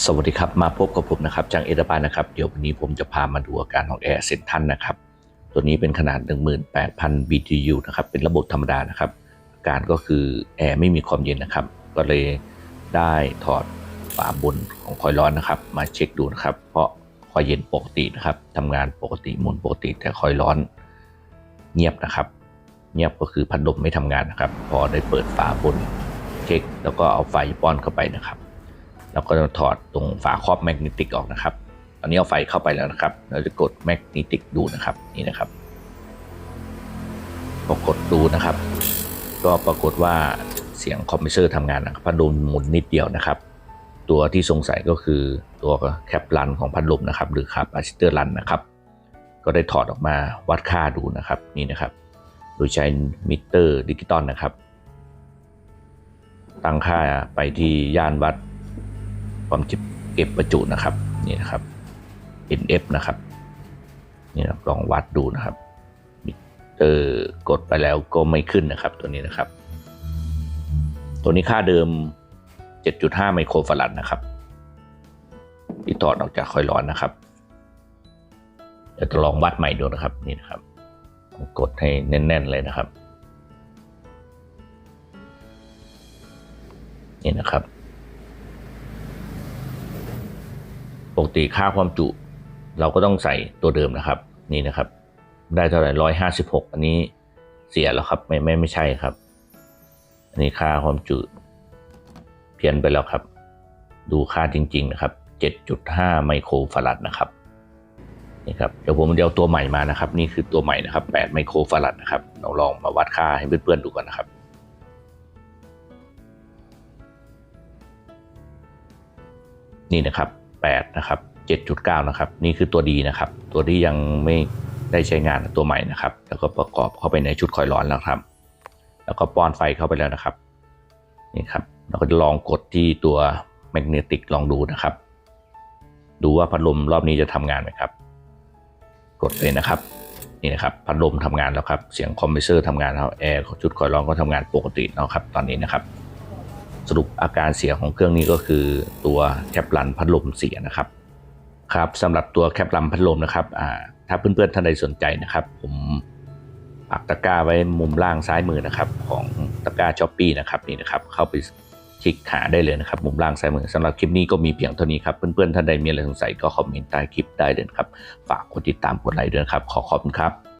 สวัสดีครับ มาพบกับผมนะครับจังเอราบานนะครับ เดี๋ยววันนี้ผมจะพามาดูอาการของแอร์เซนทันนะครับ ตัวนี้เป็นขนาด 18,000 BTU นะครับ เป็นระบบธรรมดานะครับ อาการก็คือแอร์ไม่มีความเย็นนะครับ ก็เลยได้ถอดฝาบนของคอยล์ร้อนนะครับ มาเช็คดูนะครับ เพราะคอยเย็นปกตินะครับทำงานปกติหมุนปกติแต่คอยร้อนเงียบนะครับ เงียบก็คือพัดลมไม่ทำงานนะครับ พอได้เปิดฝาบนเช็ค แล้วก็เอาไฟป้อนเข้าไปนะครับ แล้วก็จะถอดตรงฝาครอบแมกเนติกออกนะครับ ตอนนี้เอาไฟเข้าไปแล้วนะครับ เราจะกดแมกเนติกดูนะครับนี่นะครับพอกดดูนะครับ ก็ปรากฏว่าเสียงคอมเพรสเซอร์ทำงานนะครับพัดลมหมุนนิดเดียวนะครับ ตัวที่สงสัยก็คือตัวแคปลันของพัดลมนะครับ หรือครับอะซิเตอร์ลันนะครับ ก็ได้ถอดออกมาวัดค่าดูนะครับนี่นะครับ โดยใช้มิเตอร์ดิจิตอลนะครับ ตั้งค่าไปที่ย่านวัด ความจิบเก็บประจุนะครับนี่นะครับ NF นะครับนี่นะลองวัดดูนะครับมิเตอร์กดไปแล้วก็ไม่ขึ้นนะครับ ตัวนี้นะครับ ตัวนี้ค่าเดิม 7.5 ไมโครฟารัดนะครับที่ถอดออกจากคอยล์ร้อนนะครับเดี๋ยวจะลองวัดใหม่ดูนะครับนี่นะครับ กดให้แน่น ๆ เลยนะครับ นี่นะครับ ปกติค่าความจุ เราก็ต้องใส่ตัวเดิมนะครับ นี่นะครับ ได้เท่าไหร่ร้อยห้าสิบหกอันนี้เสียแล้วครับไม่ไม่ไม่ใช่ครับ อันนี้ค่าความจุเพี้ยนไปแล้วครับ ดูค่าจริง ๆ นะครับเจ็ดจุดห้าไมโครฟารัดนะครับนี่ครับเดี๋ยวผมเดี๋ยวตัวใหม่มานะครับ นี่คือตัวใหม่นะครับแปดไมโครฟารัดนะครับเราลองมาวัดค่าให้เพื่อนๆดูกันนะครับนี่นะครับ 8นะครับ7.9นะครับนี่คือตัวดีนะครับ ตัวที่ยังไม่ได้ใช้งานตัวใหม่นะครับ แล้วก็ประกอบเข้าไปในชุดคอยล์ร้อนแล้วครับ แล้วก็ป้อนไฟเข้าไปแล้วนะครับนี่ครับเราก็จะลองกดที่ตัวแมกเนติกลองดูนะครับ ดูว่าพัดลมรอบนี้จะทำงานไหมครับ กดเลยนะครับนี่นะครับพัดลมทำงานแล้วครับ เสียงคอมเพรสเซอร์ทำงานแล้วแอร์ชุดคอยล์ร้อนก็ทำงานปกติแล้วครับ ตอนนี้นะครับ สรุปอาการเสียของเครื่องนี้ก็คือตัวแคปลันพัดลมเสียนะครับครับสำหรับตัวแคปลันพัดลมนะครับอ่าถ้าเพื่อนๆท่านใดสนใจนะครับ ผมปักตะกร้าไว้มุมล่างซ้ายมือนะครับ ของตะกร้าช้อปปี้นะครับนี่นะครับเข้าไปคลิกหาได้เลยนะครับ มุมล่างซ้ายมือสำหรับคลิปนี้ก็มีเพียงเท่านี้ครับ เพื่อนๆท่านใดมีอะไรสงสัยก็คอมเมนต์ใต้คลิปได้เลยครับ ฝากกดติดตามกดไลค์ด้วยครับ ขอขอบคุณครับ